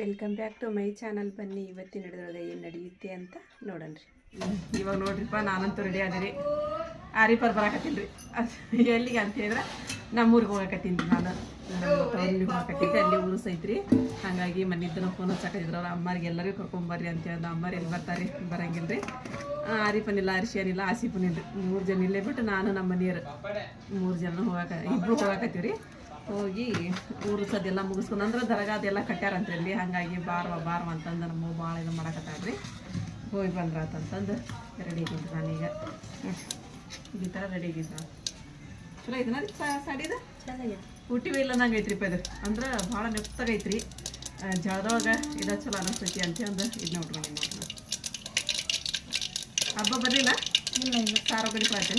Welcome back to my channel ಬನ್ನಿ, ಇವತ್ತಿನ ಹಿಡಿದೊಳಗೆ ಏನು ನಡೆಯುತ್ತೆ ಅಂತ ನೋಡೋಣ್ರಿ ಇವಾಗ ನೋಡ್ರಿಪ್ಪ, ನಾನಂತೂ ರೆಡಿ ಆದಿರಿ ಆರಿಪರ್ ಬರಾಕತ್ತೀನಿ ರೀ. ಅದು ಎಲ್ಲಿಗೆ ಅಂತ ಹೇಳಿದ್ರೆ, ನಮ್ಮೂರಿಗೆ ಹೋಗಕತ್ತೀನಿ ರೀ ನಾನು. ತವ್ರಿಗೆ ಹೋಗಕತ್ತಿದ್ದೆ ಅಲ್ಲಿ ಊರು ಸೈತ್ರಿ ಹಾಗಾಗಿ ಮನಿದ್ದನ ಫೋನ್ ಹಚ್ಚಾಕಿದ್ರು ಅವ್ರ. ಅಮ್ಮರಿಗೆ ಎಲ್ಲರಿಗೂ ಕರ್ಕೊಂಬರ್ರಿ ಅಂತ ಹೇಳಿದ ಅಮ್ಮರು ಎಲ್ಲಿ ಬರ್ತಾರೆ ಬರಂಗಿಲ್ಲ ರೀ. ಆರಿಪನಿಲ್ಲ ಅರಿಶಿಯನಿಲ್ಲ ಆಸಿಪನಿಲ್ಲ ಮೂರು ಜನ ಇಲ್ಲೇ ಬಿಟ್ಟು ನಾನು ನಮ್ಮ ಮನೆಯವರು. ಮೂರು ಜನ ಹೋಗಕ ಇಬ್ಬರು ಹೋಗಕತ್ತೀವಿ ರೀ. ಹೋಗಿ ಊರು ಸದ್ದೆಲ್ಲ ಮುಗಿಸ್ಕೊಂಡು ಅಂದ್ರೆ ದರಗ ಅದೆಲ್ಲ ಕಟ್ಟ್ಯಾರಂತ್ರಿ ಹಂಗಾಗಿ ಹಾಗಾಗಿ ಬಾರ್ವ ಬಾರ್ವ ಅಂತಂದು ನಮ್ಮ ಭಾಳ ಇದು ಮಾಡಕತ್ತಾಗ್ರಿ ಹೋಗಿ ಬಂದ್ರಾತಂತಂದು ರೆಡಿ ಆಗಿದ್ರು ನಾನೀಗ. ಈ ಥರ ರೆಡಿ ಆಗಿದ್ರು ಚಲೋ ಇದನ್ನ ಸಾಡಿದ? ಊಟಿ ಇಲ್ಲ ನಂಗೆ ಐತ್ರಿ ಇದು. ಅಂದ್ರೆ ಭಾಳ ನೆಪ್ತಾಗೈತ್ರಿ ಜಳದೊಳಗೆ ಇದ ಚಲೋ ಅನಿಸ್ತೈತಿ ಅಂತ ಅಂದು ಇದು ನೋಡ್ರಿ ಹಬ್ಬ ಬರಲಿಲ್ಲ? ಸಾರು ಇಲ್ಲ ಆಯ್ತು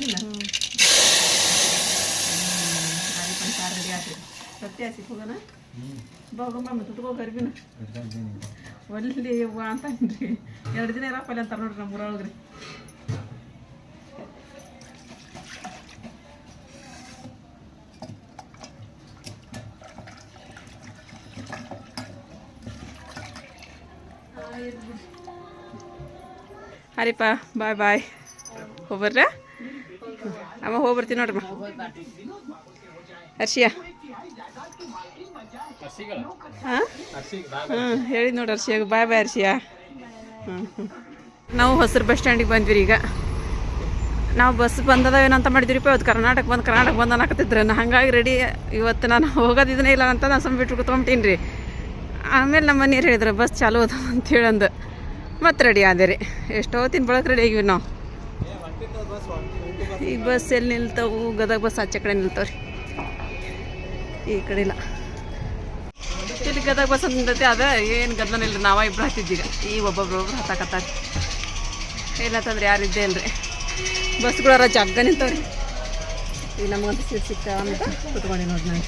ಸಾರು ರೆಡಿ ಆಗ್ತದೆ ಸತ್ಯ ಹಸಿ ಹೋಗೋಣ ಹೋಗಮ್ಮ ಮತ್ತೆ ತುತ್ಕೋ ಗರ್ಬಿನ ಒಲ್ಲಿ ಯವ್ವ ಅಂತನ್ರಿ ಎರಡು ದಿನ ಇರಪ್ಪಲ್ಲ ಅಂತಾರೆ ನೋಡ್ರಿ ನಮ್ಮ ಊರೊಳಗ್ರಿ ಹರಿಪ್ಪ, ಬಾಯ್ ಬಾಯ್. ಹೋಗ್ಬರ್ರ ಅಮ್ಮ ಹೋಗಿ ಬರ್ತೀನಿ ನೋಡ್ರಮ್ಮ. ಹರ್ಷಿಯಾ? ಹಾಂ? ಹೇಳಿ ಹೇಳಿದ್ ನೋಡಿ ಹರ್ಷಿಯಾಗ ಬಾಯ್ ಬಾಯ್ ಹರ್ಷಿಯಾ. ಹ್ಞೂ ನಾವು ಹೊಸರು ಬಸ್ ಸ್ಟ್ಯಾಂಡಿಗೆ ಬಂದ್ವಿ ಈಗ. ನಾವು ಬಸ್ ಬಂದದ ಏನಂತ ಮಾಡಿದ್ರಿಪ್ಪ ಇವತ್ತು ಕರ್ನಾಟಕ ಬಂದು ಕರ್ನಾಟಕ ಬಂದು ಅನ್ನಕತ್ತಿದ್ರು. ನಾ ಹಂಗಾಗಿ ರೆಡಿ ಇವತ್ತು ನಾನು ಹೋಗೋದಿದನೇ ಇಲ್ಲ ಅಂತ ನಾನು ಸುಮ್ಮನೆ ಬಿಟ್ಟು ರೀ. ಆಮೇಲೆ ನಮ್ಮ ಮನೆಯವ್ರು ಹೇಳಿದ್ರು, ಬಸ್ ಚಾಲು ಅದ ಅಂತ ಹೇಳಂದು. ಮತ್ತೆ ರೆಡಿ ಆದೆ ರೀ. ಎಷ್ಟೊತ್ತಿನ ಬಳಕ ರೆಡಿ ಆಗಿವಿ ನಾವು. ಈ ಬಸ್ ಎಲ್ಲಿ ನಿಲ್ತಾವು? ಗದಗ ಬಸ್ ಆಚೆ ಕಡೆ ನಿಲ್ತಾವ್ರಿ. ಈ ಕಡೆ ಇಲ್ಲ. ಇಲ್ಲಿ ಗದಗ ಬಸ್ ನಿಂತೈತಿ ಅದ ಏನು ಗದ್ದಲ ಇಲ್ರಿ ನಾವ ಇಬ್ರು ಹತ್ತಿದ್ದೀಗ ಈ ಒಬ್ಬೊಬ್ರು ಒಬ್ರು ಹತ್ತಾಕತ್ತಾರ. ಇಲ್ಲತ್ತಂದ್ರೆ ಯಾರು ಇದ್ದೇ ಇಲ್ರಿ. ಬಸ್ಗಳಾರ ಜಗ್ಗ ನಿಂತವ್ರಿ. ಈಗ ನಮಗಂತ ಸೀಟ್ ಸಿಗ್ತಾವ ಅಂತ ಕುತ್ಕೊಂಡಿ ನೋಡಿ ನಾನು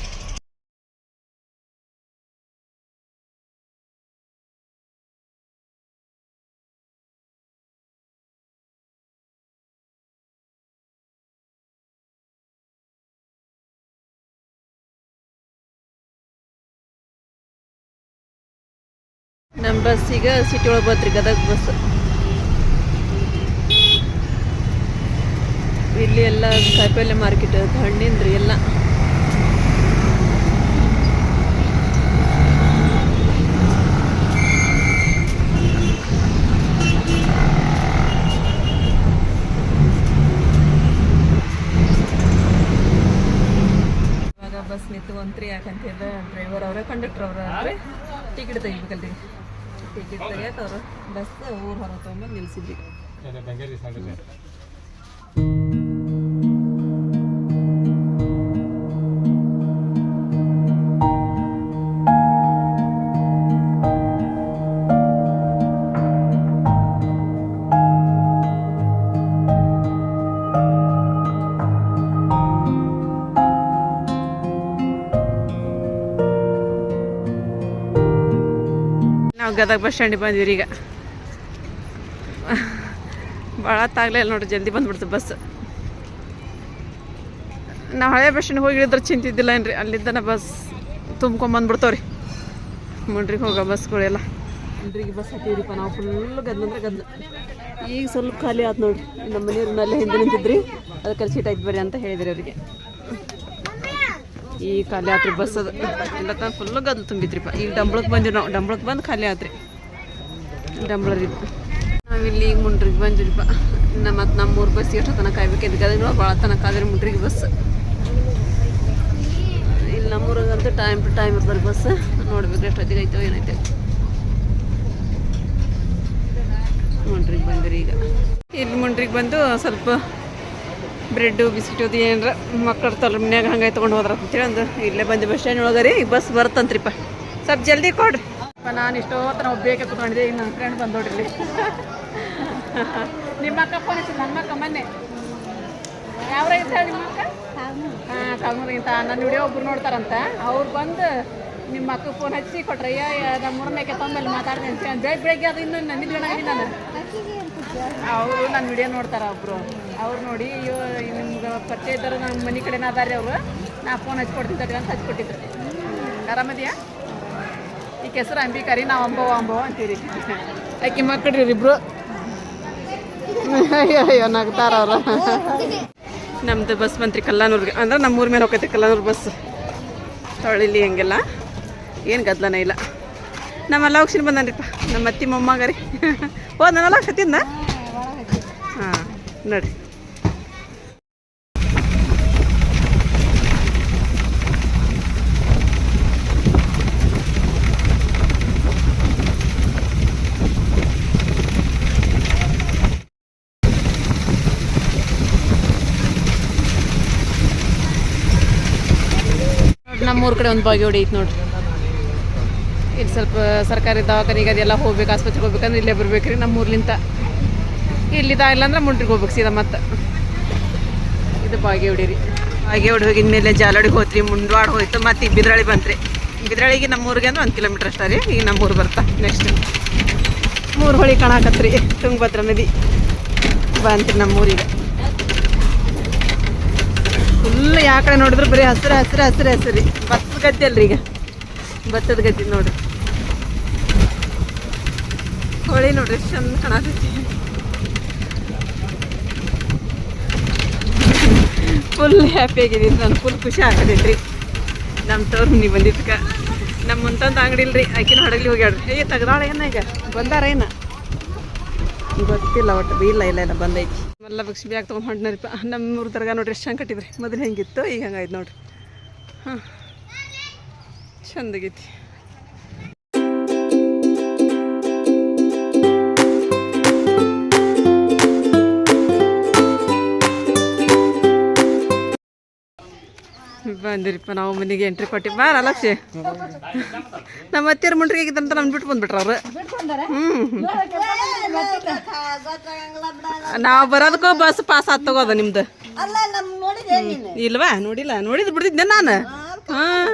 ನಮ್ಮ ಬಸ್ ಈಗ ಸಿಟಿ ಒಳಗೆ ಬಂತ್ರಿ ಗದಗ ಬಸ್. ಇಲ್ಲಿ ಎಲ್ಲ ಕಾಯಿಪಲ್ಲೆ ಮಾರ್ಕೆಟ್ ಹಣ್ಣಿಂದ್ರಿ ಎಲ್ಲ. ಬಸ್ ನಿಂತು ಒಂತ್ರಿ ಯಾಕಂತ ಹೇಳಿದ್ರೆ ಡ್ರೈವರ್ ಅವರೇ ಕಂಡಕ್ಟರ್ ಅವ್ರ ಟಿಕೆಟ್ ತೆಗಿಬೇಕಲ್ರಿ. ಬಸ್ ಊರು ಹೊರ ತೊಗೊಂಬಂದು ನಿಲ್ಸಿದ್ರಿ ಗದಗ ಬಸ್ ಸ್ಟ್ಯಾಂಡಿಗೆ ಬಂದಿವ್ರಿ ಈಗ. ಭಾಳ ತಾಗ್ಲೇ ಇಲ್ಲ ನೋಡ್ರಿ, ಜಲ್ದಿ ಬಂದ್ಬಿಡ್ತು ಬಸ್. ನಾವು ಹಳೆ ಬಸ್ ಸ್ಟ್ಯಾಂಡ್ ಹೋಗಿ ಇಳಿದ್ರೆ ಚಿಂತಿದ್ದಿಲ್ಲ ಏನ್ರಿ, ಅಲ್ಲಿದ್ದನ ಬಸ್ ತುಂಬ್ಕೊಂಬಂದ್ಬಿಡ್ತಾವ್ರಿ ಮುಂಡ್ರಿಗೆ ಹೋಗೋ ಬಸ್ಗಳೆಲ್ಲ. ಮುಂಡ್ರಿಗೆ ಬಸ್ ಹತ್ತೀವ್ರಿಪ್ಪ, ನಾವು ಫುಲ್ ಗದ್ದ ಅಂದ್ರೆ ಗದ್ಲ. ಈಗ ಸ್ವಲ್ಪ ಖಾಲಿ ಆಯ್ತು ನೋಡ್ರಿ ನಮ್ಮ ಮನೆಯವ್ರನ್ನ ಮೇಲೆ ಹಿಂದೆ ನಿಂತಿದ್ರಿ, ಅದಕ್ಕೆ ಸೀಟ್ ಆಯ್ತು ಬರ್ರಿ ಅಂತ ಹೇಳಿದ್ರಿ ಅವರಿಗೆ. ಈ ಖಾಲಿ ಆತ್ರಿ ಬಸ್ ಅದು. ಇಲ್ಲ ತನ ಫುಲ್ಲು ಗದ್ಲು ತುಂಬಿದ್ರಿಪ್ಪ ಈಗ ಡಂಬಳಕ್ಕೆ ಬಂದಿವಿ ನಾವು. ಡಂಬಳಕ್ಕೆ ಬಂದು ಖಾಲಿ ಆತ್ರಿ. ಡಂಬಳರಿ ನಾವಿಲ್ಲಿ ಈಗ ಮುಂಡ್ರಿಗೆ ಬಂದಿರಿಪ್ಪ ನಮ್ಮ ಮತ್ತು ನಮ್ಮ ಬಸ್ ಎಷ್ಟು ತನಕ ಕಾಯ್ಬೇಕಿದ್ದು ಗದಗ ಭಾಳ ತನಕ ಆದ್ರೆ ಮುಂಡ್ರಿಗೆ ಬಸ್. ಇಲ್ಲಿ ನಮ್ಮೂರಾಗಂತೂ ಟೈಮ್ ಟು ಟೈಮ್ ಇರ್ತಾರೆ ಬಸ್. ನೋಡ್ಬೇಕು ಎಷ್ಟೊತ್ತಿಗೆ ಐತೋ ಏನೈತೆ. ಮುಂಡ್ರಿಗೆ ಬಂದಿರಿ ಈಗ. ಇಲ್ಲಿ ಮುಂಡ್ರಿಗೆ ಬಂದು ಸ್ವಲ್ಪ ಬ್ರೆಡ್ಡು ಬಿಸ್ಕಿಟ್ ಅದು ಏನಾರ ಮಕ್ಕಳು ತಲೆ ಮನ್ಯಾಗ ಹಂಗೆ ತೊಗೊಂಡು ಹೋದ್ರ ಅಂತೇಳಿ ಅಂದು? ಇಲ್ಲೇ ಬಂದು ಬಸ್ ಸ್ಟ್ಯಾಂಡ್ ಒಳಗೆ ರೀ ಬಸ್ ಬರ್ತಂತ್ರಿಪ್ಪ ಸ್ವಲ್ಪ ಜಲ್ದಿ ಕೊಡ್ರಿ ಅಪ್ಪ ನಾನು ಇಷ್ಟೋ ನಾವು ಬೇಕೆ ಕುತ್ಕೊಂಡಿದ್ದೆ ಈಗ ನನ್ನ ಫ್ರೆಂಡ್ ಬಂದು ನೋಡ್ರಿ ನಿಮ್ಮ ಅಕ್ಕ ಫೋನ್ ಹಚ್ಚಿ ನನ್ನ ಅಕ್ಕ ಮೊನ್ನೆ. ಯಾವ ಇರ್ತಾಳೆ ನಿಮ್ಮ ಅಕ್ಕ? ಹಾಂ ಕಾಲ್ಮೂರಿಗಿಂತ ನನ್ನ ವಿಡಿಯೋ ಒಬ್ರು ನೋಡ್ತಾರಂತ. ಅವ್ರು ಬಂದು ನಿಮ್ಮ ಅಕ್ಕ ಫೋನ್ ಹಚ್ಚಿ ಕೊಟ್ರಯ್ಯ ನಮ್ಮ ಮೂರನೇಕೆ ತಮ್ಮಲ್ಲಿ ಮಾತಾಡ್ದೆ ಅಂತ ಬೇಗ ಬೆಳಗ್ಗೆ ಬೆಳಗ್ಗೆ ಅದು ಇನ್ನೂ ನನ್ನ ನಿಲ್ಗಣಾಗಿ ನಾನು ಅವರು ನನ್ನ ವಿಡಿಯೋ ನೋಡ್ತಾರೆ ಒಬ್ರು. ಅವ್ರು ನೋಡಿ, ಅಯ್ಯೋ ನಿಮ್ಗೆ ಪರಿಚಯ ಇದ್ದಾರೆ ನಮ್ಮ ಮನೆ ಕಡೆನ ಅದಾರೆ ಅವರು. ನಾ ಫೋನ್ ಹಚ್ಕೊಡ್ತೀನಿ ತಡಿ ಅಂತ ಹಚ್ಕೊಟ್ಟಿದ್ರು. ಆರಾಮದಿಯಾ? ಈ ಹೆಸರು ಅಂಬಿಕಾರಿ, ನಾವು ಅಂಬವ ಅಂಬವ ಅಂತೀರಿ. ಆಕೆ ಮಕ್ಕಳ್ರಿ ಇಬ್ರು. ಅಯ್ಯೋ ನಗ್ತಾರ ಅವ್ರ. ನಮ್ದು ಬಸ್ ಬಂತ್ರಿ ಕಲ್ಲಾನೂರ್ಗೆ. ಅಂದ್ರೆ ನಮ್ಮ ಊರ ಮೇಲೆ ಹೋಗೈತಿ ಕಲ್ಲಾನೂರು ಬಸ್. ತೊಳಿಲಿ ಹಂಗೆಲ್ಲ. ಏನು ಗದ್ಲನೇ ಇಲ್ಲ. ನಮ್ಮ ಹೋಗ್ಸಿನ ಬಂದನ್ರಿಪ್ಪ. ನಮ್ಮ ಅತ್ತಿ ಮೊಮ್ಮಗ ರೀ. ಹೋದ ಲಕ್ಷ ಸತಿಂದ ಹಾಂ ನೋಡಿ ನಮ್ಮೂರ ಕಡೆ ಒಂದು ಬಾಗಿ ಐತೆ ನೋಡ್ರಿ. ಇಲ್ಲಿ ಸ್ವಲ್ಪ ಸರ್ಕಾರಿ ದವಾಖಾನಿಗೆ ಅದೆಲ್ಲ ಹೋಗ್ಬೇಕು ಆಸ್ಪತ್ರೆಗೆ ಹೋಗ್ಬೇಕಂದ್ರೆ ಇಲ್ಲೇ ಬರ್ಬೇಕ್ರಿ ನಮ್ಮ ಊರ್ಲಿಂತ ಇಲ್ಲಿದ ಇಲ್ಲಾಂದ್ರೆ ಮುಂಡ್ರಿಗೆ ಹೋಗ್ಬೇಕು ಸೀದಾ ಮತ್ತೆ. ಇದು ಬಾಗಿ ಹೊಡೀರಿ. ಬಾಗಿ ಹೊಡಿ ಹೋಗಿದ ಮೇಲೆ ಜಾಲಡಿಗೆ ಹೋತ್ರಿ ಮುಂಡ್ವಾಡ್ ಹೋಯ್ತು ಮತ್ತೆ ಈ ಬಿದ್ರಳಿ ಬಂತ್ರಿ. ಬಿದ್ರಳಿಗೆ ನಮ್ಮ ಊರಿಗೆ ಅಂದ್ರೆ ಒಂದು ಕಿಲೋಮೀಟ್ರ್ ಅಷ್ಟೇ ರೀ ಈಗ ನಮ್ಮ ಊರು ಬರ್ತಾ ನೆಕ್ಸ್ಟ್ ಮೂರು ಹೊಳಿ ಕಾಣಕತ್ರಿ ತುಂಗಭದ್ರಾ ನದಿ. ಬಂತ್ರಿ ನಮ್ಮ ಊರಿಗೆ ಫುಲ್ ಯಾವ ಕಡೆ ನೋಡಿದ್ರು ಬರೀ ಹಸಿರು ಹಸಿರು ಹಸಿರು, ಹಸಿರಿ. ಭತ್ತದ ಗದ್ದೆ ಅಲ್ರಿ ಈಗ. ಭತ್ತದ ಗದ್ದೆ ನೋಡ್ರಿ ಕೋಳಿ ನೋಡ್ರಿ ಎಷ್ಟು ಚಂದ ಕಾಣತೈತಿ. ಫುಲ್ ಹ್ಯಾಪಿ ಆಗಿದ್ದೀನಿ. ನಾನು ಫುಲ್ ಖುಷಿ ಆಗತೈತ್ರಿ. ನಮ್ಮ ತವ್ರು ನೀವು ಬಂದಿದ್ದಕ್ಕೆ ನಮ್ಮ ಮುಂತಂದು ಅಂಗಡಿ ಇಲ್ರಿ ಆಕಿನ ಹಡಗ್ಲಿ ಹೋಗ್ಯಾಡ್ರಿ ಏ, ತೆಗ್ದಾಳ ಏನ ಈಗ? ಬಂದಾರ ಏನ? ಗೊತ್ತಿಲ್ಲ ಒಟ್ಟು, ಇಲ್ಲ ಇಲ್ಲ ಇಲ್ಲ, ಬಂದೈತಿ. ಎಲ್ಲ ಬಗ್ಸಿ ಬ್ಯಾಗ್ ತೊಗೊಂಡು ಹೊಂಟ್ನರಿಪ್ಪ. ನಮ್ಮೂರು ದರ್ಗಾ ನೋಡ್ರಿ ಎಷ್ಟು ಚಂದ ಕಟ್ಟಿದ್ರಿ. ಮೊದಲು ಹೆಂಗಿತ್ತು, ಈಗ ಹಂಗಾಯ್ತು ನೋಡ್ರಿ. ಹಾಂ. ಚಂದಾಗೈತಿ. ಬಂದಿರಿಪ್ಪ ನಾವು ಮನೆಗೆ ಎಂಟ್ರಿ ಕೊಟ್ಟಿ ಬಾರ ಲಕ್ಷಿ. ನಮ್ಮ ಅತ್ತಿಯರ ಮುಂಡ್ರಿಗೆ ಆಗಿದ್ದಂತ ನಮ್ಗೆ ಬಿಟ್ಟು ಬಂದ್ಬಿಟ್ರ ಅವ್ರು. ಹ್ಞೂ ನಾವು ಬರೋದಕ್ಕೂ ಬಸ್ ಪಾಸ್ ಆತ್ ತಗೋದ ನಿಮ್ದು. ಅಲ್ಲ ನಮ್ ನೋಡಿದೆ ನೀನು ಇಲ್ವಾ? ನೋಡಿಲ್ಲ ನೋಡಿದ್ ಬಿಡ್ತಿದ್ದೆ ನಾನು. ಹಾಂ.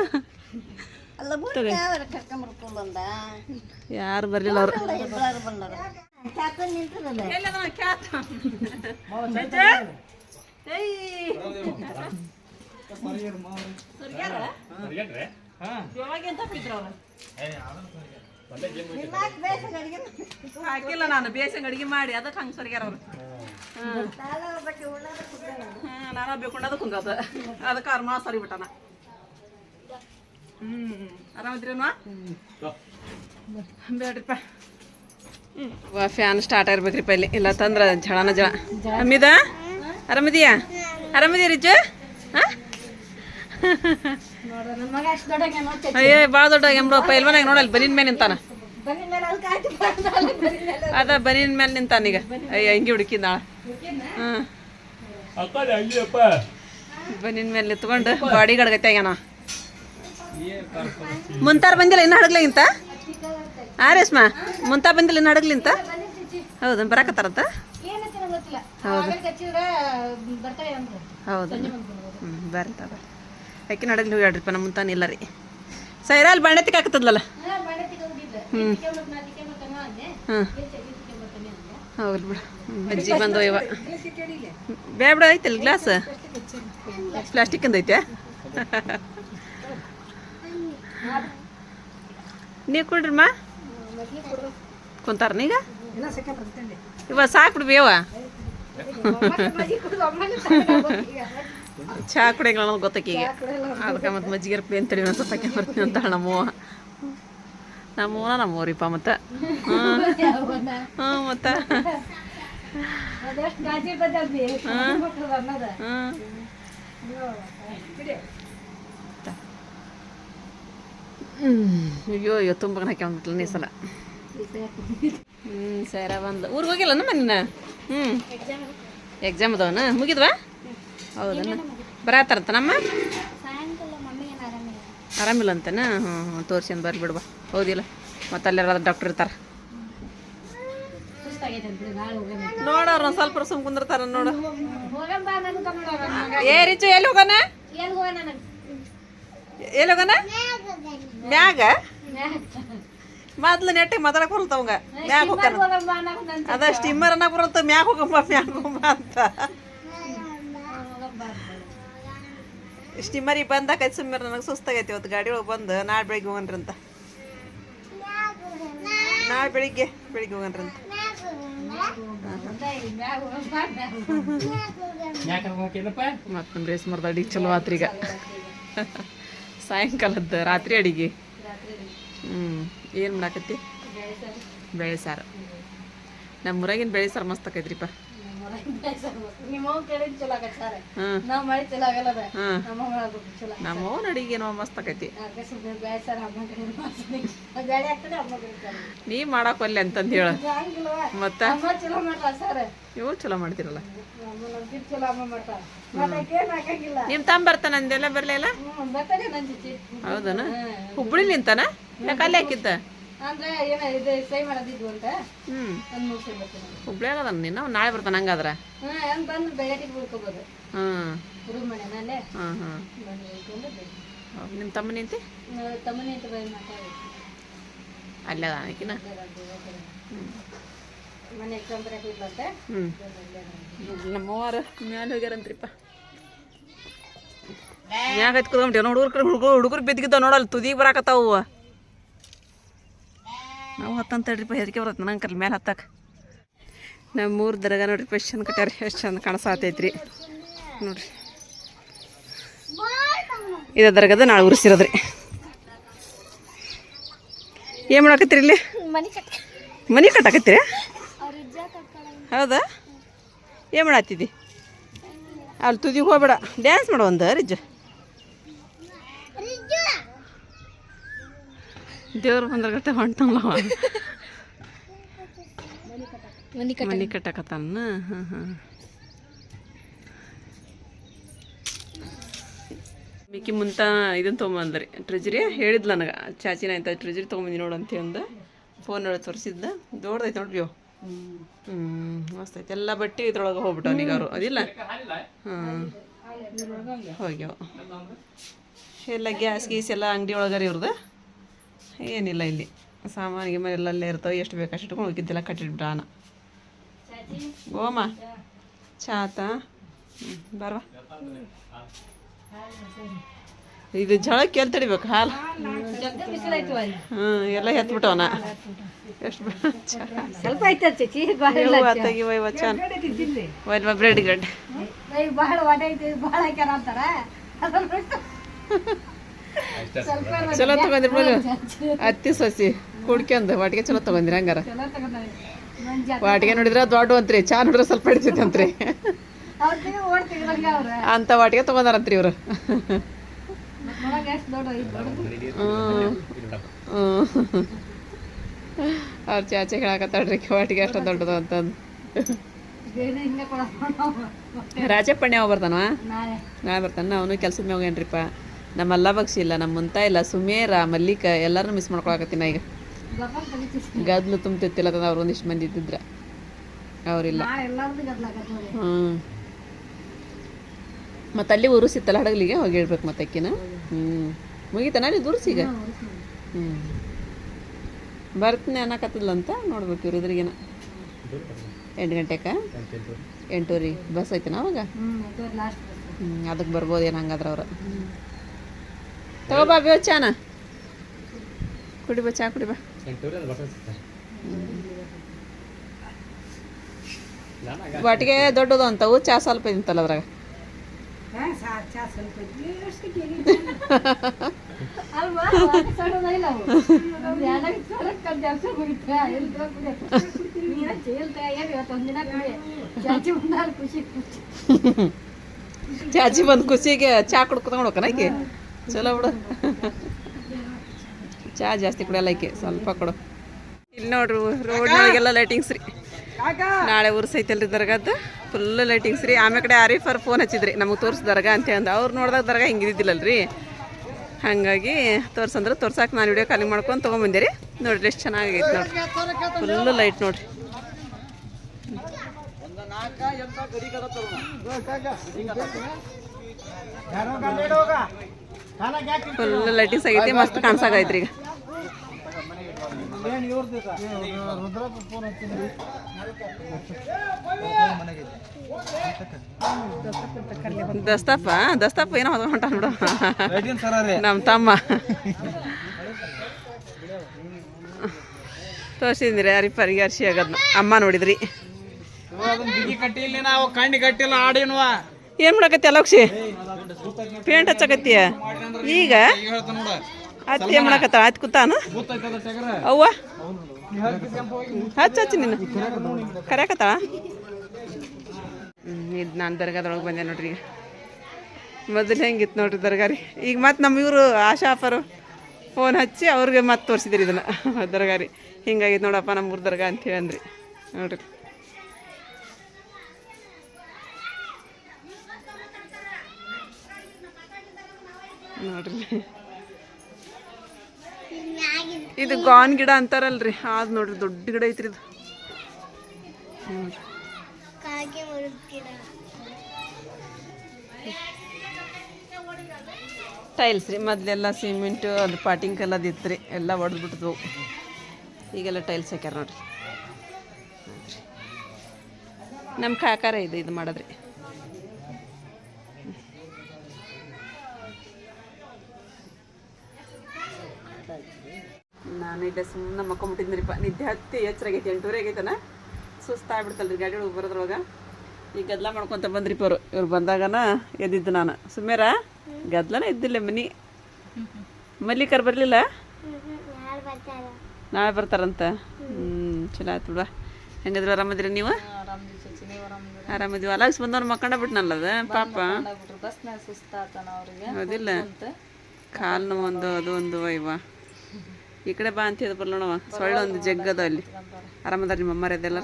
ಯಾರು ಬರಲಿಲ್ಲ ಅವ್ರು. ಎಲ್ಲಾರು ಹಾಕಿಲ್ಲ ನಾನು ಬೇಸಂಗ್ ಅಡಿಗೆ ಮಾಡಿ ಅದಕ್ಕೆ ಹಂಗ ಸರಿಗ್ಯಾರ ಅವ್ರು. ನಾನು ಬೇಕೊಂಡದ ಕುಂಗದ ಅದಕ್ಕೆ ಅವ್ರ ಮಾ ಸರಿ ಬಿಟ್ಟನ. ಹ್ಞೂ ಆರಾಮದ್ರೇನು ಬೇಡ್ರಿಪ್ಪ. ವಾ ಫ್ಯಾನ್ ಸ್ಟಾರ್ಟ್ ಆಗಿರ್ಬೇಕ್ರಿಪ್ಪ ಇಲ್ಲಿ. ಇಲ್ಲ ತಂದ್ರ ಜಳನ ಜಳ ಅಮ್ಮಿದ ಆರಾಮದಿಯಾ? ಆರಾಮದಿಯ ರಿಜು ಹಾಂ ನೋಡು, ನನ್ ಮಗ ಅಷ್ಟ್ ದೊಡ್ಡಾಗ್ಯಾನ ನೋಡ್ ಚಚ್ಚಿ. ಅಯ್ಯೋ ಭಾಳ ದೊಡ್ಡ ಎಂಬ್ರಪ್ಪ ಇಲ್ವನಾಗ ನೋಡಲ್ಲ ಬನಿನ್ ಮೇಲೆ ನಿಂತಾನ. ಬನ್ನಿ ಮೇಲೆ ಅದಕ್ಕೆ ಆಯ್ತು ಬರ್ದಲ್ಲ, ಮೇಲೆ. ಅದ ಬನಿನ್ ಮೇಲೆ ನಿಂತಾನ ಈಗ. ಅಯ್ಯ ಹಂಗೆ ಹುಡುಕಿದ ಹಾಂ ಬನಿನ್ ಮೇಲೆ ನಿತ್ಕೊಂಡು ಬಾಡಿ ಗಡ್ಗತ್ತೆ ಆಗ್ಯಾನ. ಮುಂತಾರ ಬಂದಿಲ್ಲ ಇನ್ನು ಹಡಗ್ಲಿಂತ? ಆ ರೇಷ್ಮ ಮುಂತಾ ಬಂದಿಲ್ಲ ಇನ್ನು ಹಡಗ್ಲಿಂತ? ಹೌದು ಬರಾಕತ್ತಾರಂತ? ಹೌದು. ಹೌದು. ಹ್ಞೂ ಬರ್ರಿ ಅಕ್ಕಿ ಹಡಗ್ಲಿ ಹೋಗ್ಯಾಡ್ರಿಪ್ಪ ನಮ್ಮ ಇಲ್ಲ ರೀ ಸೈರ ಅಲ್ಲಿ ಬಾಂಡೆ ತಿಕ್ಕಾಕತ್ತದಲ್ಲ. ಹ್ಞೂ. ಹಾಂ. ಹೌದು ಬಿಡು. ಅಜ್ಜಿ ಬಂದು ಇವ ಬೇ ಬಿಡ ಐತಲ್ಲ ಗ್ಲಾಸ್? ಪ್ಲಾಸ್ಟಿಕ್ ಐತೆ ನೀವು ಕುಡ್ರಿಮ್ಮ? ಕುಂತಾರ ಈಗ ಇವ ಸಾಕು ಬಿಡು ಬೇವ. ಚಹಾ ಕುಡಿಯಂಗಿಲ್ಲ ಅನ್ನೋದು ಗೊತ್ತಕ್ಕೀಗ ಅದಕ್ಕೆ ಮತ್ತೆ ಮಜ್ಜಿಗೆ ಇರ್ಲಿ ತಡಿ ಒಂದು ಸ್ವಲ್ಪ ಹಾಕಿ ಬರ್ತೀನಿ ಅಂತ ನಮ್ಮವ್ವ. ನಮ್ಮವ್ವ ನಮ್ಮವ್ರಿಪ್ಪ ಮತ್ತೆ. ಹ್ಞೂ ಹ್ಞೂ ಮತ್ತೆ. ಅಯ್ಯೋ ಅಯ್ಯೋ ತುಂಬ ಹಾಕ್ಯಂಬಿಟ್ಲ ನೀ ಸಲ. ಹ್ಞೂ ಸರ ಬಂದು ಊರಿಗೆ ಹೋಗಿಲ್ಲ ನಮ್ಮ ನಿನ್ನ ಹ್ಞೂ ಎಕ್ಸಾಮ್ ಅದಾವನ? ಮುಗಿದ್ವಾ? ಹೌದನ? ಬರತ್ತಾರಂತ ನಮ್ಮ? ಸಾಯಂಕಾಲ ಮಮ್ಮಿ ಏನ್ ಆರಾಮಿಲ್ಲ. ಅಂತನ ಹ್ಞೂ ಹ್ಞೂ ತೋರ್ಸ್ಕೊಂಡು ಬರ್ಲಿ ಬಿಡುವ ಹೌದಿಲ್ಲ. ಮತ್ತೆ ಅಲ್ಲೆಲ್ಲ ಡಾಕ್ಟರ್ ಇರ್ತಾರೆ. ನೋಡೋರು ಒಂದು ಸ್ವಲ್ಪ ಸುಮ್ ಕುಂದಿರ್ತಾರ ನೋಡು. ಏ ರಿಚು ಎಲ್ಲಿ ಹೋಗೋಣ? ಎಲ್ಲಿ ಹೋಗೋಣ ಮ್ಯಾಗ? ಮೊದ್ಲು ನೆಟ್ಟಿಗೆ ಮಾತಾಡಕ್ ಬರುತ್ತವಂಗ ಮ್ಯಾಗ ಹೋಗ ಅದ ಸ್ಟಿಮ್ಮರ್ ಅನ್ನಕ್ ಬರಲ್ತ ಮ್ಯಾಗ ಹೋಗಮ್ಮ ಮ್ಯಾಗ ಹೋಗಮ್ಮ ಅಂತ. ಸ್ಟಿಮ್ಮರಿಗೆ ಬಂದಾಕೈತಿ ಸುಮ್ಮನೆ ನನಗೆ ಸುಸ್ತಾಗೈತಿ ಇವತ್ತು. ಗಾಡಿ ಒಳಗೆ ಬಂದು ನಾಳೆ ಬೆಳಿಗ್ಗೆ ಹೋಗನ್ರಂತ ಅಂತ ನಾಳೆ ಬೆಳಿಗ್ಗೆ ಬೆಳಿಗ್ಗೆ ಹೋಗನ್ರಂತ ಮತ್ತು ರೇಸ್ ಮರದ ಅಡಿಗೆ ಚಲೋ ಆತ್ರಿ ಈಗ. ಸಾಯಂಕಾಲದ ರಾತ್ರಿ ಅಡಿಗೆ. ಹ್ಞೂ ಏನು ಮಾಡಾಕತ್ತಿ? ಬೆಳೆ ಸಾರು. ನಮ್ಮ ಊರಾಗಿನ ಬೆಳೆ ಸಾರು ಮಸ್ತ್ ಆಕೈತ್ರಿಪ್ಪ ನಿಮ್ಮ ಚಲೋ ಚಲೋ ಏನೋ ಮಸ್ತ್ ಆಕೈತಿ. ನೀ ಸುಮ್ಮನೆ ಒಲ್ಲೆ ಅಂತಂದು ಹೇಳ. ಮತ್ತ? ಚಲೋ ಸರ್? ಚಲೋ ಮಾಡ್ತಿರಲ್ಲ. ನಿಮ್ ತಮ್ ತಮ್ಮ ಬರ್ತಾನ ಅಂದೆಲ್ಲ ಬರ್ಲಿಲ್ಲ ಹೌದನ? ಹುಬ್ಳಿ ನಿಂತಾನ? ಯಾಕೆ ಅಲ್ಲಿ ಹಾಕಿದ್ದ? ಅಂದ್ರೆ ಏನ ಇದು ಸೈ ಮಾಡೋದಿದ್ವು ಅಂತ? ಹ್ಞೂ ಒಂದ್ ಮೂರ್ ಸೈ ಬರ್ತೀನಿ ಹುಬ್ಳ್ಯಾಗ ಅದಾನ ನೀನು? ನಾಳೆ ಬರ್ತಾನ ಹಂಗಾದ್ರೆ? ಹಾಂ ಹಂಗ್ ಬಂದು ಬೆಳಗ್ಗೆ ಉಳ್ಕೋಬೋದು. ಹಾಂ. ರೂಮ್ ಹಾಂ ಹಾಂ. ಬಂದು ಉಳ್ಕೊಂಡು ನಿಮ್ಮ ತಮ್ಮ ನಿಂತಿ ತಮ್ಮನೇ ಅಂತ ಬೈ ಮಾತಾಡಿ. ಅಲ್ಲೇ ಅದಾನ ಆಕಿನ ಮನೆ ಹ್ಞೂ ಮ್ಯಾಲೆ ಹೋಗ್ಯಾರಂತ್ರಿಪ್ಪ. ಮ್ಯಾಗ ಹತ್ಕೊಂಡ್ಬಿಟ್ಟು ನೋಡು ಹುಡುಗರು ಹುಡುಗರು ಹುಡುಗರು ಬಿದ್ದಿದ್ದಾವ ನೋಡಲ್ಲ ತುದಿಗೆ ಬರಾಕತ್ತಾವು ನಾವು ಹತ್ತಂತ ಹೇಳ್ರಿಪ್ಪ ಹೆದರಿಕೆ ಬರುತ್ತೆ ನಂಗೆ ಕಲ್ ಮೇಲೆ ಹತ್ತಕ್ಕೆ ನಮ್ಮೂರು ದರ್ಗಾ ನೋಡ್ರಿ ಎಷ್ಟು ಚಂದ ಕಟ್ಟಾರ ಎಷ್ಟು ಚಂದ ಕಾಣಿಸಾತೈತ್ರಿ. ನೋಡ್ರಿ. ಇದ ದರ್ಗದ ನಾಳೆ ಉರ್ಸಿರೋದ್ರಿ. ಏನು ಮಾಡಾಕತ್ತೀರಿ ಇಲ್ಲಿ? ಮನೆ ಕಟ್ಟಾಕತ್ತೀರಿ? ಹೌದಾ? ಏನು ಮಾಡತ್ತಿದ್ದಿ ಅಲ್ಲಿ ತುದಿಗೆ ಹೋಗ್ಬೇಡ ಡ್ಯಾನ್ಸ್ ಮಾಡು ಒಂದು ರಿಜ್ಜು. ದೇವ್ರು ಬಂದ್ರ ಗಟ್ಟೆ ಹೊಂಟಲ್ಲ ಮನೆ ಕಟ್ಟಕತ್ತಾನ ಹಾಂ ಹಾಂ. ಮಿಕ್ಕಿ ಮುಂತ ಇದನ್ನ ತೊಗೊಂಬಂದ್ರಿ. ಟ್ರೆಜರಿ, ಹೇಳಿದ್ಲ ನನಗೆ. ಚಾಚಿನ ಆಯ್ತಾ, ಟ್ರೆಜರಿ ತೊಗೊಂಬಂದಿ ನೋಡು ಅಂತ ಅಂದ ಫೋನ್ ಒಳಗೆ ತೋರಿಸಿದ್ದ. ದೊಡ್ಡದೈತೆ ನೋಡ್ರಿ ಅವು ಹ್ಞೂ ಮಸ್ತ್ ಐತೆ ಎಲ್ಲ ಬಟ್ಟೆ ಇದ್ರೊಳಗೆ ಹೋಗ್ಬಿಟ್ಟವನೀಗ ಅವರು. ಅದಿಲ್ಲ? ಹಾಂ. ಹೋಗ್ಯಾವ. ಎಲ್ಲ ಗ್ಯಾಸ್ ಗೀಸ್ ಎಲ್ಲ ಅಂಗಡಿ ಒಳಗಾರಿ ಇವ್ರದ್ದು ಏನಿಲ್ಲ ಇಲ್ಲಿ. ಸಾಮಾನಿಗೆ ಮೇಲೆ ಎಲ್ಲ ಅಲ್ಲೇ ಇರ್ತಾವೆ. ಎಷ್ಟು ಬೇಕು ಅಷ್ಟು ಇಟ್ಕೊಂಡು ಹೋಗಿದ್ದೆಲ್ಲ ಕಟ್ಟಿಟ್ಬಿಟ್ಟಾನ ಓಮ. ಚಾತ. ಬರವಾ. ಇದು ಜಳಕ್ಕೆ ಎಲ್ಲಿ ತಡಿಬೇಕು? ಹಾಲು. ಹ್ಞೂ ಎಲ್ಲ ಎತ್ಬಿಟ್ಟವನ. ಎಷ್ಟು ಸ್ವಲ್ಪ ಆಯ್ತು ಬಹಳ ತೆಗಿ ಒಯ್ವ ಚಾನ್. ಒಯ್ವ ಬ್ರೆಡ್ ಗಡ್ಡೆ ಚಲೋ ತಗೊಂಡ್ರಿ ಬಿಡು ಅತ್ತಿ ಸಸಿ ಕುಡ್ಕೊಂಡು ವಾಟಿಗೆ ಚಲೋ ತಗೊಂಡ್ರಿ ಹಂಗಾರ ವಾಟಿಗೆ ನೋಡಿದ್ರೆ ದೊಡ್ಡ ಅಂತ್ರಿ ಚಾ ನೋಡಿದ್ರೆ ಸ್ವಲ್ಪ ಹಿಡಿತೈತಂತ್ರಿ ಅಂತ ವಾಟಿಗೆ ತಗೊಂಡಾರಂತ್ರಿ ಇವ್ರು. ಅವ್ರ ಚಾಚೆ ಹೇಳಕತ್ತಾಳ್ರಿ ವಾಟಿಗೆ ಅಷ್ಟು ದೊಡ್ಡದು ಅಂತಂದು. ರಾಜಪ್ಪಣ್ಣ ಯಾವ ಬರ್ತಾನ ನಾ ನಾಳೆ ಬರ್ತಾನ ಅವನು ಕೆಲ್ಸದ ಮ್ಯಾಗ ಹೋಗ್ಯಾನ್ರಿಪ್ಪ ನಮ್ಮ ಅಲ್ಲ ಬಗ್ಸಿ ಇಲ್ಲ ನಮ್ಮ ಮುಂತ ಇಲ್ಲ. ಸುಮೇರ ಮಲ್ಲಿಕ ಎಲ್ಲರೂ ಮಿಸ್ ಮಾಡ್ಕೊಳಕತ್ತೀನಿ ಈಗ. ಗದ್ಲು ತುಂಬ್ತಿತ್ತಿಲ್ಲ ತಂದ್ರೆ ಅವ್ರು ಒಂದಿಷ್ಟು ಮಂದಿ ಇದ್ದಿದ್ರ. ಅವರಿಲ್ಲ. ಹ್ಞೂ ಮತ್ತು ಅಲ್ಲಿ ಉರುಸಿತ್ತಲ್ಲ ಹಡಗಲಿಗೆ? ಹೋಗಿ ಹೇಳ್ಬೇಕು ಮತ್ತೆ ಅಕ್ಕಿನ. ಹ್ಞೂ ಮುಗೀತಾನ ಅಲ್ಲಿ ಉರುಸೀಗ ಹ್ಞೂ ಬರ್ತೀನಿ ಅನ್ನಕತ್ತದ್ಲಂತ ನೋಡ್ಬೇಕು ಇವ್ರು ಇದ್ರಿಗೇನ. ಎಂಟು ಗಂಟೆಕ? ಎಂಟೂರಿ ಬಸ್ ಐತೆನ ಅವಾಗ? ಹ್ಞೂ ಅದಕ್ಕೆ ಬರ್ಬೋದು ಏನು ಹಂಗಾದ್ರೆ ಅವ್ರು. ತಗೋಬಾ ಬೇವ್ ಚಾನ. ಕುಡಿ ಬಾ ಚಾ ಕುಡಿ ಬಾ ವಾಟಿಗೆ ದೊಡ್ಡದು ಅಂತವು ಚಾ ಸ್ವಲ್ಪ ನಿಂತಲ್ಲ ಅದ್ರಾಗ. ಚಾಚಿ ಬಂದು ಖುಷಿಗೆ ಚಾ ಕುಡ್ಕೊಂಡು ಹೋಗ್ಕನ ಚಲೋ ಬಿಡು. ಚಾ ಜಾಸ್ತಿ ಕುಡಿಯಲ್ಲ ಐಕೆ ಸ್ವಲ್ಪ ಕೊಡು. ಇಲ್ಲಿ ನೋಡ್ರಿ, ರೋಡ್ನೊಳಗೆಲ್ಲ ಲೈಟಿಂಗ್ಸ್ ರೀ. ನಾಳೆ ಉರ್ಸೈತಲ್ರಿ ದರ್ಗದ್ದು ಫುಲ್ ಲೈಟಿಂಗ್ಸ್ ರೀ. ಆಮೇಲೆ ಕಡೆ ಆರಿಫರ್ ಫೋನ್ ಹಚ್ಚಿದ್ರಿ, ನಮಗೆ ತೋರಿಸ್ ದರ್ಗಾ ಅಂತ ಅಂದ ಅವ್ರು ನೋಡಿದಾಗ ದರ್ಗಾ ಹಿಂಗಿದ್ದಿಲ್ಲಲ್ರಿ ಹಾಗಾಗಿ ತೋರ್ಸಂದ್ರೆ ತೋರ್ಸಕ್ಕೆ ನಾನು ವಿಡಿಯೋ ಕಾಲಿಂಗ್ ಮಾಡ್ಕೊಂಡು ತೊಗೊಂಬಂದೆ ರೀ ನೋಡ್ರಿ ಎಷ್ಟು ಚೆನ್ನಾಗೈತೆ ನೋಡ್ರಿ. ಫುಲ್ಲು ಲೈಟ್ ನೋಡ್ರಿ. ಫುಲ್ ಲೈಟಿಂಗ್ಸ್ ಆಗೈತಿ ಮಸ್ತ್ ಕಾಣಿಸಾಗೈತ್ರಿ ಈಗ. ದಸ್ತಪ್ಪ ದಸ್ತಪ್ಪ ಏನೋ ಅದು ಹೊಂಟ ನೋಡು ನಮ್ಮ ತಮ್ಮ. ತೋರಿಸಿದ್ರಿ ಅರಿಪರಿಗೆ ಅರ್ಶಿ ಆಗದ್ನ ಅಮ್ಮ ನೋಡಿದ್ರಿ. ಕಟ್ಟಿಲ್ಲ ನಾವು ಕಣ್ಣಿ ಕಟ್ಟಿಲ್ಲ ಆಡಿನವ ಏನು ಮಾಡಕತ್ತಿ ಅಲಕ್ಷಿ? ಪೇಂಟ್ ಹಚ್ಚಕತ್ತೀಯ? ಈಗ? ಅತ್ತಿ ಏನು ಮಾಡಕತ್ತ ಆಯ್ತು ಕೂತಾನ? ಅವ್ವ? ಹಚ್ಚ, ಹಚ್ಚಿ ನೀನು. ಕರೆಯಕತ್ತ ಇದು ನಾನು ದರ್ಗಾದೊಳಗೆ ಬಂದೆ ನೋಡ್ರಿ ಈಗ. ಮೊದಲು ಹೆಂಗಿತ್ತು ನೋಡ್ರಿ ದರ್ಗಾರಿ ಈಗ ಮತ್ತೆ ನಮ್ಮ ಇವರು ಆಶಾ ಆಫರು ಫೋನ್ ಹಚ್ಚಿ ಅವ್ರಿಗೆ ಮತ್ತೆ ತೋರಿಸಿದ್ರಿ ಇದನ್ನು. ದರ್ಗಾರಿ ಹಿಂಗಾಗಿತ್ತು ನೋಡಪ್ಪ ನಮ್ಮ ಊರು ದರ್ಗಾ ಅಂತೇಳಿ ಅಂದ್ರಿ ನೋಡ್ರಿ. ನೋಡ್ರಿ. ಇದು ಗಾನ್ ಗಿಡ ಅಂತಾರಲ್ರಿ. ಅದು ನೋಡ್ರಿ ದೊಡ್ಡ ಗಿಡ ಐತ್ರಿ ಇದು. ಟೈಲ್ಸ್ ರೀ ಮೊದ್ಲೆಲ್ಲ ಸಿಮೆಂಟು ಅದು ಪಾಟಿಂಗ್ ಕಲ್ಲದು ಇತ್ತು ರೀ ಎಲ್ಲ ಒಡೆದ್ಬಿಟ್ಟಿದ್ವು ಈಗೆಲ್ಲ ಟೈಲ್ಸ್ ಹಾಕ್ಯಾರ ನೋಡ್ರಿ. ನಮ್ ನಮ್ಮ ಕಾಕಾರ ಇದು ಇದು ಮಾಡೋದ್ರಿ. ನಾನು ಇಲ್ಲೇ ಸುಮ್ಮನೆ ಮಕ್ಕೊಂಬಿಟ್ಟಿದ್ನಿರಿಪ್ಪ ನಿದ್ದೆ ಹತ್ತಿ ಎಚ್ಚರಾಗೈತಿ ಎಂಟೂವರೆ ಆಗೈತನ? ಸುಸ್ತಾಗ್ಬಿಡ್ತಲ್ರಿ ಗಾಡಿ ಒಳಗೆ ಬರೋದ್ರೊಳಗೆ. ಈಗ ಗದ್ಲ ಮಾಡ್ಕೊತ ಬಂದ್ರಿಪ್ಪ ಅವರು. ಇವ್ರು ಬಂದಾಗನ ಎದ್ದಿದ್ದು ನಾನು. ಸುಮ್ಮೇರ? ಗದ್ಲನ ಇದ್ದಿಲ್ಲ ಮನಿ. ಮಲ್ಲಿಕರ್ ಬರಲಿಲ್ಲ? ನಾಳೆ ಬರ್ತಾರಂತ? ಹ್ಞೂ ಚಲೋ ಆಯ್ತು ಬಿಡುವ ಹೆಂಗದ್ರು ಆರಾಮದ್ರಿ ನೀವು? ಆರಾಮಿದ್ವಿ ಅಲಾಗ್ಸ್ ಬಂದವ್ರು ಮಕ್ಕಂಡ ಬಿಟ್ನಲ್ಲ ಅದ? ಪಾಪ. ಬಸ್ನಾಗ ಸುಸ್ತಾತನ ಅವ್ರಿಗೆ. ಹೌದಿಲ್ಲ. ಕಾಲು ನೋವು ಒಂದು ಅದು ಒಂದು ಇವ ಈ ಕಡೆ ಬಾ ಅಂತ ಹೇಳಿ ಬರಲ್ಲ ನೋಡವ. ಸೊಳ್ಳೆ ಒಂದು ಜಗ್ಗದ ಅಲ್ಲಿ. ಆರಾಮದಾರ ನಿಮ್ಮ ಅಮ್ಮರ ಇದೆಲ್ಲ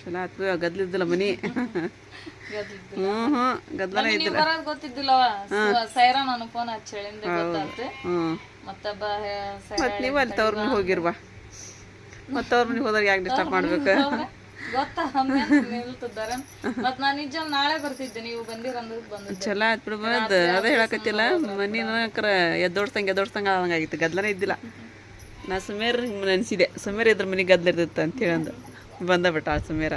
ಚಲೋ ಆತು ಗದ್ಲಿದ್ದಿಲ್ಲ ಮನಿ. ಹ್ಞೂ ಹ್ಮ್ ಗದ್ಲಾನ ಇದ್ದಿಲ್ಲ ಬರೋದ್ ಗೊತ್ತಿದ್ದಿಲ್ಲವ. ಸೈರಾ ನಾನು ಫೋನ್ ಹಚ್ಚಿ ಹೇಳಿಂದ ಗೊತ್ತಾಯ್ತು ಹ್ಞೂ ಮತ್ತೆ ನೀವು ಅಲ್ಲಿ ತವ್ರ ಮನೆ ಹೋಗಿರ್ವಾ? ಮತ್ತೆ ತವ್ರ ಮನೆಗೆ ಹೋದಾಗ ಯಾಕೆ ಡಿಸ್ಟರ್ಬ್ ಮಾಡ್ಬೇಕು? ಗೊತ್ತಾ? ನಿಲ್ತಿದ್ದಾರೆ. ಮತ್ ನಾನು ನಿಜ ನಾಳೆ ಬರ್ತಿದ್ದೆ. ನೀವು ಬಂದಿರಂದ್ರೆ ಚಲೋ ಆಯ್ತು ಬಿಡು ಬಂದು ಅದೇ ಹೇಳಕತ್ತಿಲ್ಲ. ಮನಿನಕರ ಎದ್ದೋಡ್ಸಂಗೆ ಎದ್ದೋಡ್ಸಂಗೆ ಆದಂಗಾಗಿತ್ತು. ಗದ್ಲನೇ ಇದ್ದಿಲ್ಲ. ನಾ ಸುಮೇರ್ ನೆನೆಸಿದೆ. ಸುಮೇರ್ ಇದ್ರ ಮನೆಗೆ ಗದ್ಲ ಇರ್ತಿತ್ತು ಅಂತ ಹೇಳಂದು. ಬಂದ ಬಿಟ್ಟ ಆ ಸುಮೇರ.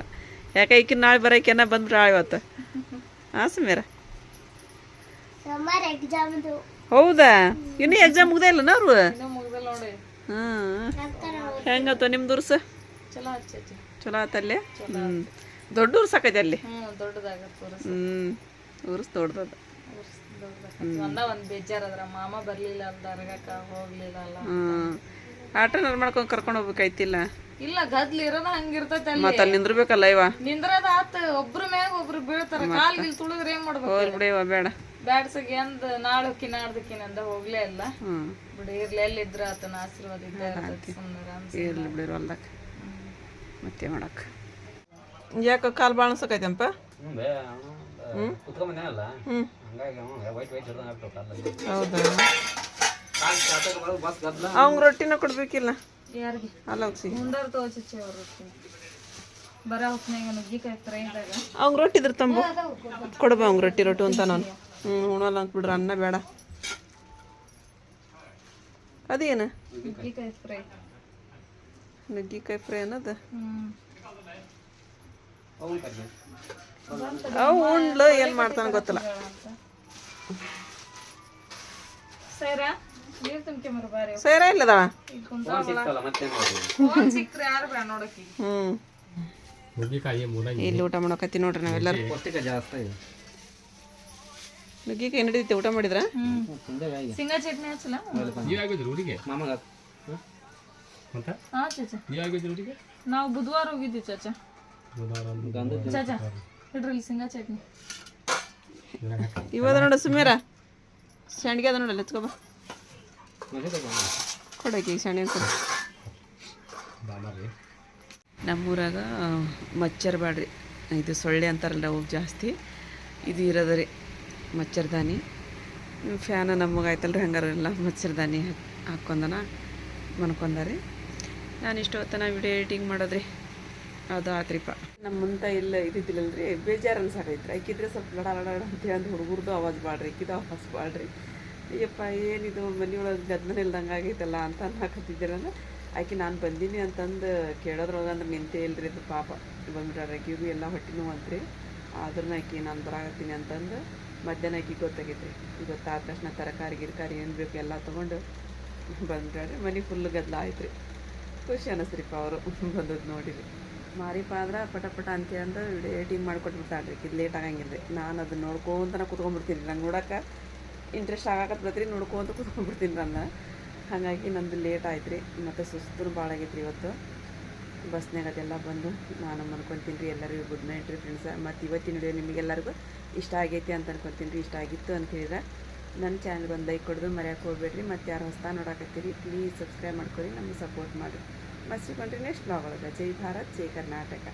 ಯಾಕೆ ಈಕಿ ನಾಳೆ ಬರೋಕೆನ ಬಂದ್ಬಿಟ್ರ ಇವತ್ತು. ಹಾಂ ಸುಮೇರ? ಹೌದಾ? ಇನ್ನೂ ಎಕ್ಸಾಮ್ ಮುಗ್ದೇ ಇಲ್ಲನ ಅವರು? ಹಾಂ ಹೆಂಗತ್ತ ನಿಮ್ದು ಉರ್ಸ? ಚಲೋ ಹಚ್ಚಿ ಚಲೋ ಆತಲ್ಲಿ ಹ್ಞೂ ದೊಡ್ಡ ಉರ್ಸ್ ಆಕೈತೆ ಅಲ್ಲಿ? ಹ್ಞೂ ಉರ್ಸ್ ದೊಡ್ಡದ. ಒಂದ ಒಂದ್ ಬೇಜಾರ್ ಅದ್ರ. ಮಾಮ ಬರ್ಲಿಲ್ಲ ಅಲ್ಲ ದರ್ಗಾಕ ಹೋಗ್ಲಿಲ್ಲ ಅಲ್ಲ ಆಟೋನಾರು ಮಾಡ್ಕೊಂಡು ಕರ್ಕೊಂಡು ಹೋಗ್ಬೇಕಾಯ್ತಿಲ್ಲ? ಇಲ್ಲ ಗದ್ಲಿ ಇರೋದ ಹಂಗಿರ್ತೈತೆ ಅಲ್ಲಿ. ಮತ್ತೆ ಅಲ್ಲಿ ನಿಂದ್ರಬೇಕಲ್ಲ ಇವ? ನಿಂದ್ರದ ಆತ ಒಬ್ರ ಮ್ಯಾಗ ಒಬ್ರು ಬೀಳ್ತಾರ. ಕಾಲ್ ಗಿಲ್ ತುಳಿದ್ರೆ ಏನ್ ಮಾಡ್ಬೇಕು? ಹೋಲ್ ಬಿಡಿ ಇವ ಬೇಡ. ಬ್ಯಾಡ್ಸಗಿ ಅಂದ್ ನಾಳಕ್ಕಿ ನಾಡ್ದಕ್ಕಿನ ಅಂದ ಹೋಗ್ಲೇ ಇಲ್ಲ. ಬಿಡಿ ಇರ್ಲಿ ಎಲ್ಲಿದ್ರ ಆತನ ಆಶೀರ್ವಾದ ಇದ್ದ ಇರ್ತೈತಿ. ಸುಮ್ಮನೆ ಇರ್ಲಿ ಬಿಡಿ ಹೊಲ್ದಾಗ. ಮತ್ತೆ ಮಾಡಕ್ಕೆ? ಯಾಕೆ ಕಾಲು ಭಾಳ ಆಗ್ಬಿಟ್ಟು ಹೌದಾ? ಅವಂಗ ರೊಟ್ಟಿನ ಕೊಡ್ಬೇಕಿಲ್ಲ? ಯಾರಿಗೆ? ಅಲ್ಲ ಅವಂಗ ರೊಟ್ಟಿ. ಇದ್ರ ತಂಬು. ಕೊಡ್ಬ ಅವ್ನ ರೊಟ್ಟಿ ರೊಟ್ಟಿ ಅಂತ ನಾನು. ಹ್ಞೂ ಉಣಲ್ಲ ಅಂತ ಬಿಡ್ರ ಅನ್ನ ಬೇಡ. ಅದೇನು? ನುಗ್ಗಿಕಾಯಿ ಫ್ರೈ ಅನ್ನೋದು ಅವು ಉಂಡ್ಲು ಏನು ಮಾಡ್ತಾನೆ ಗೊತ್ತಿಲ್ಲ ಸೈರಾ ಇಲ್ಲದ ಇಲ್ಲದವ ಇಲ್ಲಿ ಊಟ ಮಾಡೋಕತ್ತಿ ನೋಡ್ರಿ ನಾವೆಲ್ಲರೂ ನುಗ್ಗಿಕಾಯಿ ನಡೀತಿ ಊಟ ಮಾಡಿದ್ರ? ಚಟ್ನಿ ಹಚ್ಚಲ ಹಾ ಚಾಚಾ. ನಾವು ಬುಧವಾರ ಹೋಗಿದ್ವಿ ಚಾಚಾ. ಗಂಧದ ಚಾಚಾ ಇಡ್ರಿ ಸಿಂಗಾ ಚಟ್ನಿ. ಇವಾಗ ನೋಡು ಸುಮೇರ. ಸಂಡಿಗೆ ಅದ ನೋಡಲ್ಲ ಎತ್ಕೊ ಬಾ. ಕೊಡಕ್ಕೆ ಈಗ ಸಂಡಿಗೆ ಕೊಡು. ನಮ್ಮೂರಾಗ ಮಚ್ಚರ್ ಬಾಡ್ರಿ ಇದು ಸೊಳ್ಳೆ ಅಂತಾರಲ್ಲ ಅವು ಜಾಸ್ತಿ. ಇದು ಇರೋದ್ರಿ ರೀ ಮಚ್ಚರ್ದಾನಿ ಫ್ಯಾನ ನಮಗೆ ಆಯ್ತಲ್ರಿ ಹಂಗಾರ ಎಲ್ಲ ಮಚ್ಚರ್ದಾನಿ ಹಾಕೊಂಡನ ಮನ್ಕೊಂಡಾರಿ ನಾನು ಇಷ್ಟು ಹೊತ್ತನ ವಿಡಿಯೋ ಎಡಿಟಿಂಗ್ ಮಾಡೋದ್ರಿ. ಅದು ಆತ್ರಿಪ್ಪ ನಮ್ಮ ಮುಂತ ಇಲ್ಲ ಇದ್ದಿದ್ದಿಲ್ಲಲ್ರಿ. ಬೇಜಾರು ಅನ್ಸಾಕೈತ್ರಿ ಆಕಿದ್ರೆ ಸ್ವಲ್ಪ ಲಡ ಲಡ ಲಡ ಅಂತ ಹುಡುಗರ್ದು ಆವಾಜ್ ಬಾಡ್ರಿ ಇಕ್ಕಿದ ಆವಾಜ್ ಬಾಡ್ರಿ. ಅಯ್ಯಪ್ಪ, ಏನಿದು ಮನೆಯೊಳಗೆ ಗದ್ದನ ಇಲ್ದಂಗೆ ಆಗೈತಲ್ಲ ಅಂತ ಅನ್ಹಾಕತ್ತಿದ್ದೀರಲ್ಲ ಆಕೆ ನಾನು ಬಂದೀನಿ ಅಂತಂದು ಕೇಳೋದ್ರೊಳಗೆ ಅಂದ್ರೆ ನಿಂತೇ ಇಲ್ರಿ ಅದು ಪಾಪ. ಬಂದ್ಬಿಟ್ರೆ ಆಕಿಗೂ ಎಲ್ಲ ಹೊಟ್ಟೆ ನೋವು ಅಂತ್ರಿ ಆದ್ರೂ ಆಕಿ ನಾನು ಬರಾಗತ್ತೀನಿ ಅಂತಂದು ಮಧ್ಯಾಹ್ನ ಆಕಿ ಗೊತ್ತಾಗೈತ್ರಿ. ಗೊತ್ತಾದ ತಕ್ಷಣ ತರಕಾರಿ, ಗಿರ್ಕಾರಿ ಏನು ಬೇಕು ಎಲ್ಲ ತೊಗೊಂಡು ಬಂದ್ಬಿಟ್ಟಾರೆ. ಮನೆ ಫುಲ್ ಗದ್ದಲ ಆಯ್ತು ರೀ ಖುಷಿ ಅನ್ನಿಸ್ರಿಪ್ಪ ಅವರು ಬಂದದ್ದು ನೋಡಿರಿ ಮಾರಿಪ್ಪ ಆದ್ರೆ ಪಟ ಪಟ ಅಂತೇಳಂದ್ರೆ ವಿಡಿಯೋ ಎಡಿಟಿಂಗ್ ಮಾಡಿಕೊಟ್ಬಿಡ್ತಾಳ್ರಿ ಇದು ಲೇಟ್ ಆಗಂಗಿಲ್ಲ ರೀ ನಾನು ಅದನ್ನ ನೋಡ್ಕೊಂತನ ಕುತ್ಕೊಂಡ್ಬಿಡ್ತೀನಿ ನಂಗೆ ನೋಡೋಕೆ ಇಂಟ್ರೆಸ್ಟ್ ಆಗಾಕತ್ ಬತ್ರಿ ನೋಡ್ಕೊಂತ ಕುತ್ಕೊಂಡ್ಬಿಡ್ತೀನಿ ನಾನು ಹಾಗಾಗಿ ನಂದು ಲೇಟ್ ಆಯ್ತು ರೀ ಮತ್ತು ಸುಸ್ತು ಭಾಳ ಆಗೈತೆ ರೀ ಇವತ್ತು. ಬಸ್ನಾಗ ಅದೆಲ್ಲ ಬಂದು ನಾನು ಅನ್ಕೊತೀನಿ ರೀ, ಎಲ್ಲರಿಗೂ ಗುಡ್ ನೈಟ್ ರೀ ಫ್ರೆಂಡ್ಸ ಮತ್ತು ಇವತ್ತಿನ ವಿಡಿಯೋ ನಿಮಗೆಲ್ಲರಿಗೂ ಇಷ್ಟ ಆಗೈತಿ ಅಂತ ಅನ್ಕೊತೀನಿ ರೀ, ಇಷ್ಟ ಆಗಿತ್ತು ಅಂತ ಹೇಳಿದ್ರೆ. ನನ್ನ ಚಾನಲ್ಗೆ ಒಂದು ಲೈಕ್ ಕೊಡೋದು ಮರೆಯೋಕೆ ಹೋಗ್ಬೇಡ್ರಿ. ಮತ್ತು ಯಾರು ಹೊಸ್ತಾ ನೋಡಕತ್ತೀರಿ ಪ್ಲೀಸ್ ಸಬ್ಸ್ಕ್ರೈಬ್ ಮಾಡ್ಕೊರಿ, ನಮಗೆ ಸಪೋರ್ಟ್ ಮಾಡಿರಿ. ಮಸ್ತಿ ನೆಕ್ಸ್ಟ್ ಬ್ಲಾಗ್ ಒಳಗೆ. ಜೈ ಭಾರತ್, ಜೈ ಕರ್ನಾಟಕ.